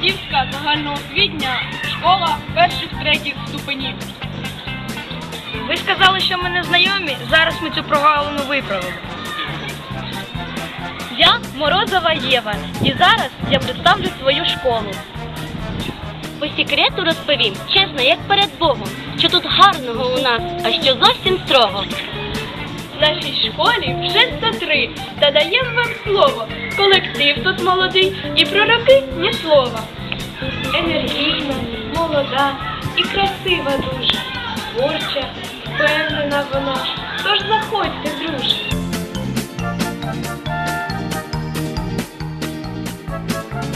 Христівська загальноосвітня школа перших третіх ступенів. Ви сказали, що ми не знайомі. Зараз ми цю прогалину виправимо. Я Морозова Єва, і зараз я представлю свою школу. По секрету розповім, чесно, як перед Богом, що тут гарного у нас, а що зовсім строго. В нашій школі вже 103, та даємо вам слово. Колектив тут молодий і пророки ні слова. Енергійна, молода і красива дуже, творча, впевнена вона. Тож заходьте, друже.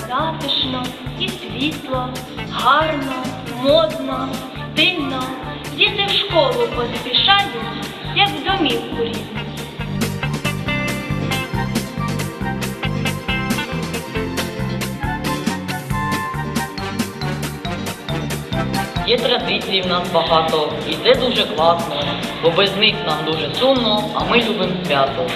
Затишно і світло, гарно, модно, стильно. Діти в школу поспішають, як в домівку рідну. Є традицій в нас багато, і це дуже класно, бо без них нам дуже сумно, а ми любимо свято.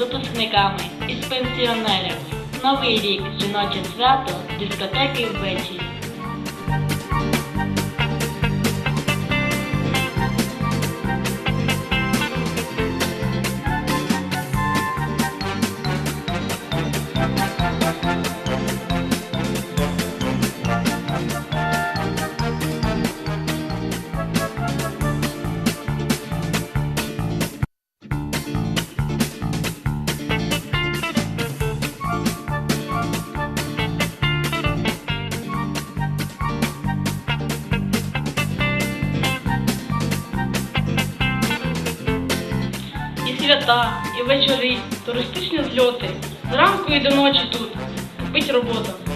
Випускниками і з пенсіонерами. Новий рік, жіноче свято, дискотеки ввечері. Свята, і вечори, туристичні зльоти. Зранку і до ночі тут. Кипить робота.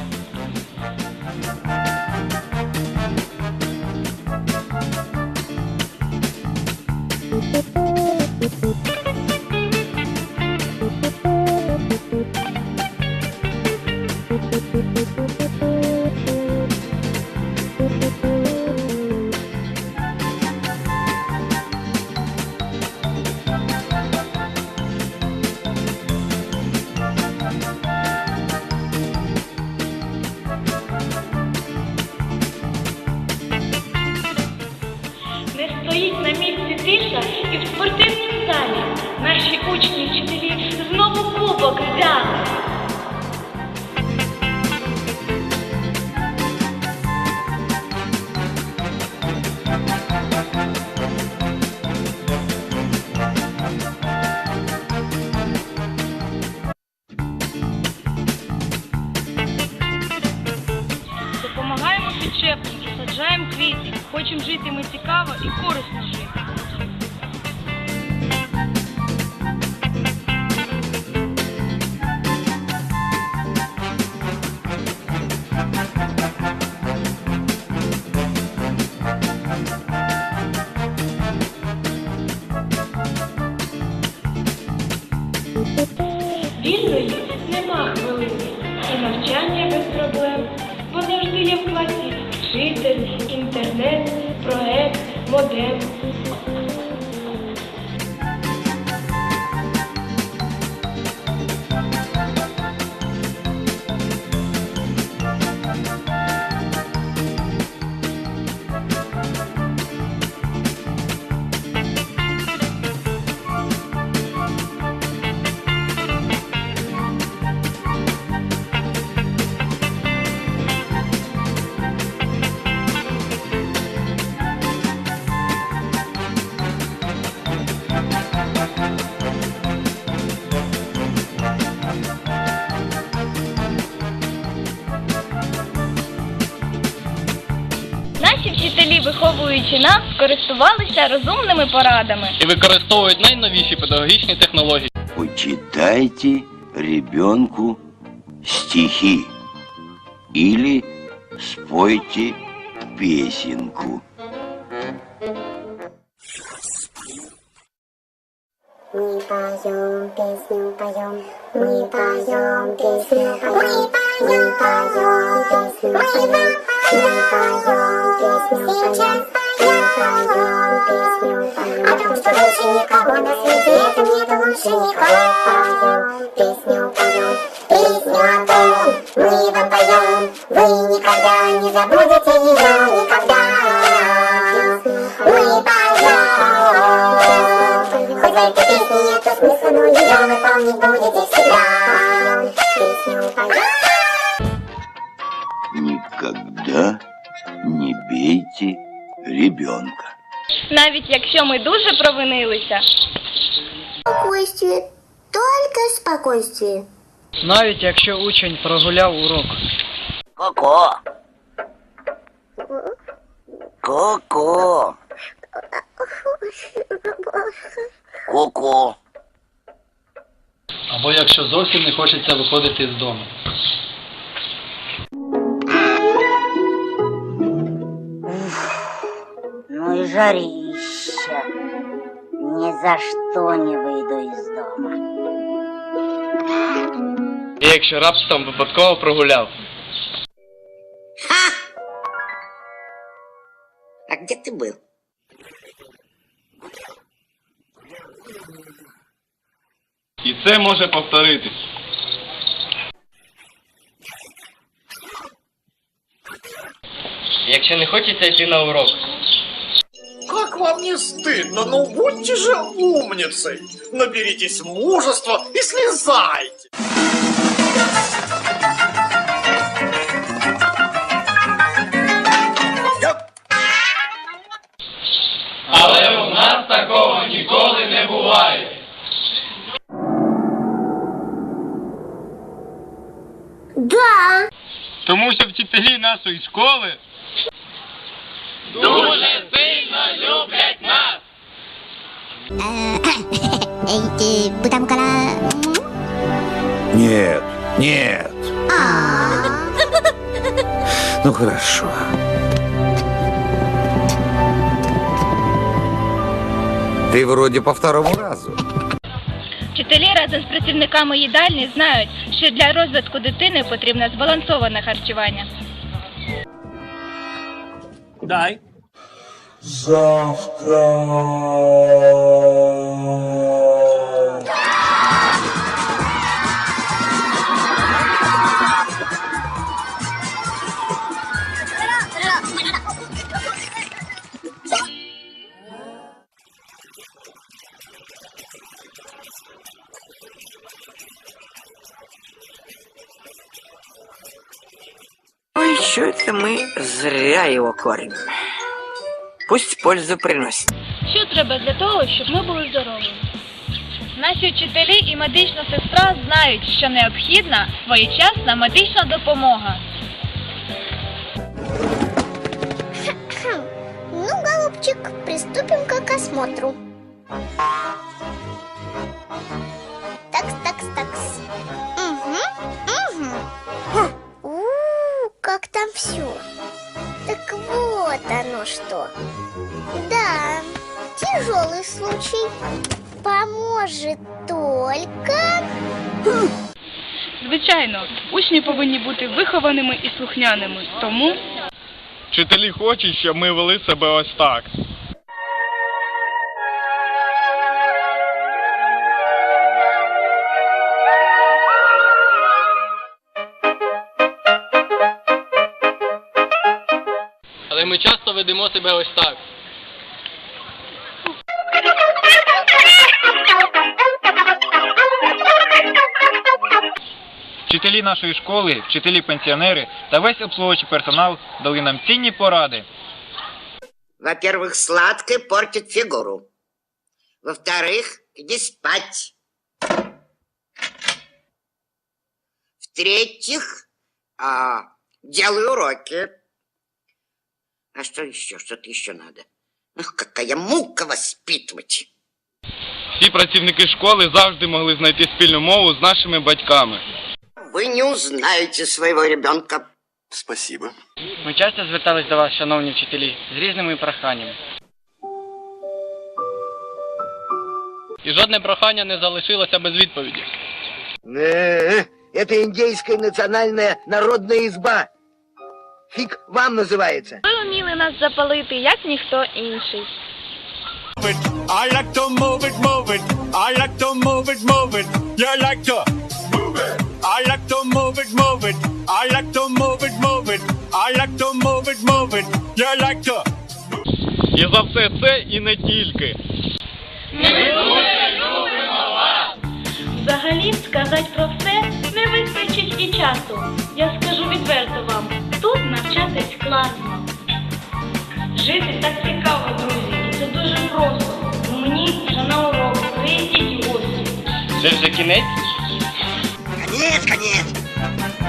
Не стоїть на місці тиша і в спортивній залі наші учні і вчителі знову кубок взяли. Допомагаємо підшепники, саджаємо квіти. Хочемо жити ми цікаво і корисно жити. Вільної нема хвилини, і навчання без проблем, бо завжди є в класі вчитель, інтернет, проект, модем. виховуючи нас, користувалися розумними порадами. і використовують найновіші педагогічні технології. Почитайте ребенку стихи или спойте песенку. Мы поем песню, поем, мы поем песню, поем, мы поем песню, поем, мы поем песню, сейчас Поем песню. О том, что больше никого на свете нет лучше никого. Песню, поем, песню о том, мы вам поем, вы никогда не забудете ее никогда. Мы поем, хоть в этой песне нету смысла, но ее выполнить будете всегда. Песню поем. Никогда не бейте ребенка. Навіть якщо ми дуже провинилися. Спокойствие, только спокойствие. Навіть якщо учень прогуляв урок. Ко-ко. Ко-ко. Ко-ко. Або якщо зовсім не хочеться виходити з дому. жарища. Ни за что не выйду из дома. І якщо раптом випадково прогуляв. А где ты был? І це може повторитись. Якщо не хочеться йти на урок, Как вам не стыдно? Ну будьте же умницей! Наберитесь мужества и слезайте! Але у нас такого ніколи не буває. Да. Тому що вчителі нашої школи дуже сильно люблять нас. Нет, нет. Ну хорошо. Ты вроде по второму разу. Вчителі разом з працівниками їдальні знають, що для розвитку дитини потрібне збалансоване харчування. Дай. Ой, что это мы зря его кормим. Пусть пользу приносит. Що треба для того, щоб ми були здорові? Наші вчителі і медична сестра знають, що необхідна своєчасна медична допомога. Ну, голубчик, приступим-ка к осмотру. Вот что. Да, тяжелый случай. Поможет только... Звичайно, учні повинні бути вихованими і слухняними, тому Вчителі хочуть, щоб ми вели себе ось так. Але ми часто ведемо себе ось так. Вчителі нашої школи, вчителі-пенсіонери та весь обслуговуючий персонал дали нам цінні поради. Во-первых, сладкое портит фигуру. Во-вторых, иди спать. В-третьих, а, делай уроки. А что еще? Что-то еще надо. Ах, какая мука воспитывать. Всі працівники школи завжди могли знайти спільну мову з нашими батьками. Вы не узнаете своего ребенка. Спасибо. Ми часто звертались до вас, шановні вчителі, з різними проханнями. І жодне прохання не залишилося без відповіді. Э, Это индейская национальная народная изба. Фиг вам называется. Вміли нас запалити, як ніхто інший. I like to move it, move it. I like to move it, move it. You like to move it. I like to move it, move it. I like to move it, move it. I like to move it, move it. You like to. І за все це і не тільки. Взагалі сказати про все не вистачить і часу. Я скажу відверто вам, тут навчатись класно. Жити так цікаво, друзі, і це дуже просто. Мені вже на урок, приїдіть у гості. Це вже кінець? Конець, конець.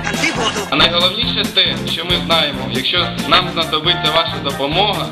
Концы будут. А найголовніше те, що ми знаємо, якщо нам знадобиться ваша допомога,